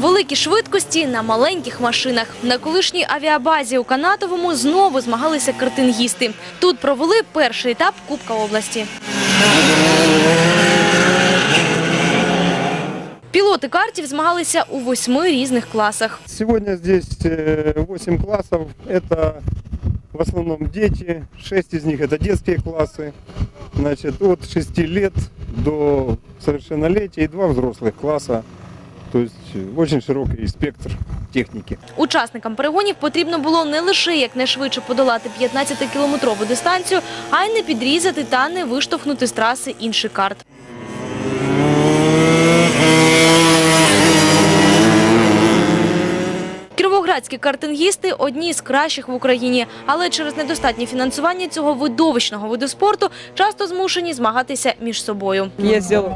Великі швидкості на маленьких машинах. На колишній авіабазі у Канатовому знову змагалися картингісти. Тут провели перший етап Кубка області. Пілоти картів змагалися у восьми різних класах. Сегодня здесь 8 классов. Это в основном дети. 6 из них это детские классы. Значит, от 6 лет до совершеннолетия и два взрослых класса. То есть э, широкий спектр техники. Учасникам перегонів потрібно було не лише якнайшвидше подолати 15-кілометрову дистанцію, а й не підрізати та не виштовхнути з траси інший карт. Кіровоградські картингісти одні з кращих в Україні, але через недостатнє фінансування цього видовищного виду спорту часто змушені змагатися між собою. Їздив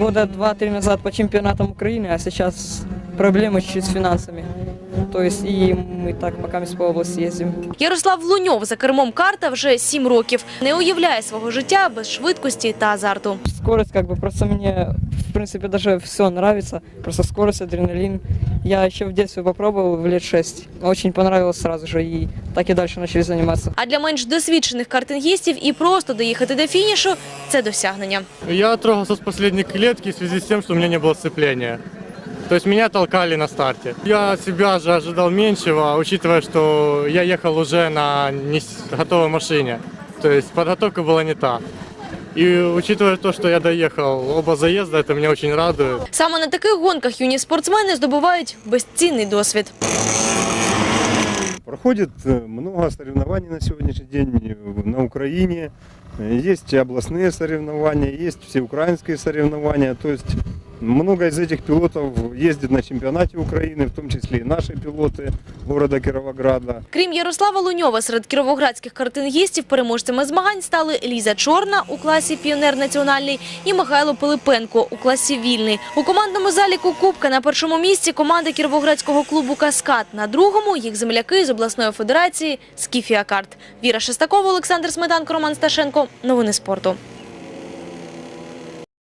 года два-три назад по чемпіонатам України, а сейчас проблемы чуть-чуть с финансами То есть и мы так пока по области ездим. Ярослав Луньов за кермом карта вже сім років. Не уявляє свого життя без швидкості та азарту. Скорость как бы просто мне, в принципе, даже все нравится. Просто скорость, адреналин. Я еще в детстве попробовал в лет шесть. Очень понравилось сразу же и так и дальше начали заниматься. А для менш досвідчених картингістів і просто доїхати до фінішу це досягнення. Я трогался с последней клетки в связи с тем, что у меня не было сцепления. То есть меня толкали на старте. Я от себя же ожидал меньшего, учитывая, что я ехал уже на не с- готовой машине. То есть подготовка была не та. И учитывая то, что я доехал оба заезда, это меня очень радует. Саме на таких гонках юні спортсмени здобувають безцінний досвід. Проходит э, много соревнований на сегодняшний день э, на Украине. Э, Есть и областные соревнования, есть всеукраинские соревнования. То есть много из этих пилотов ездит на чемпионате Украины, в том числе и наши пилоты города Кировограда. Крім Ярослава Луньова, серед кіровоградських картингістів переможцями змагань стали Ліза Чорна у класі Піонер національний і Михайло Пилипенко у класі Вільний. У командному заліку Кубка на першому місці команда кіровоградського клубу Каскад. На другому їх земляки з обласної федерації Скіфія Карт. Віра Шестакова, Олександр Сметанко, Роман Сташенко. Новини спорту.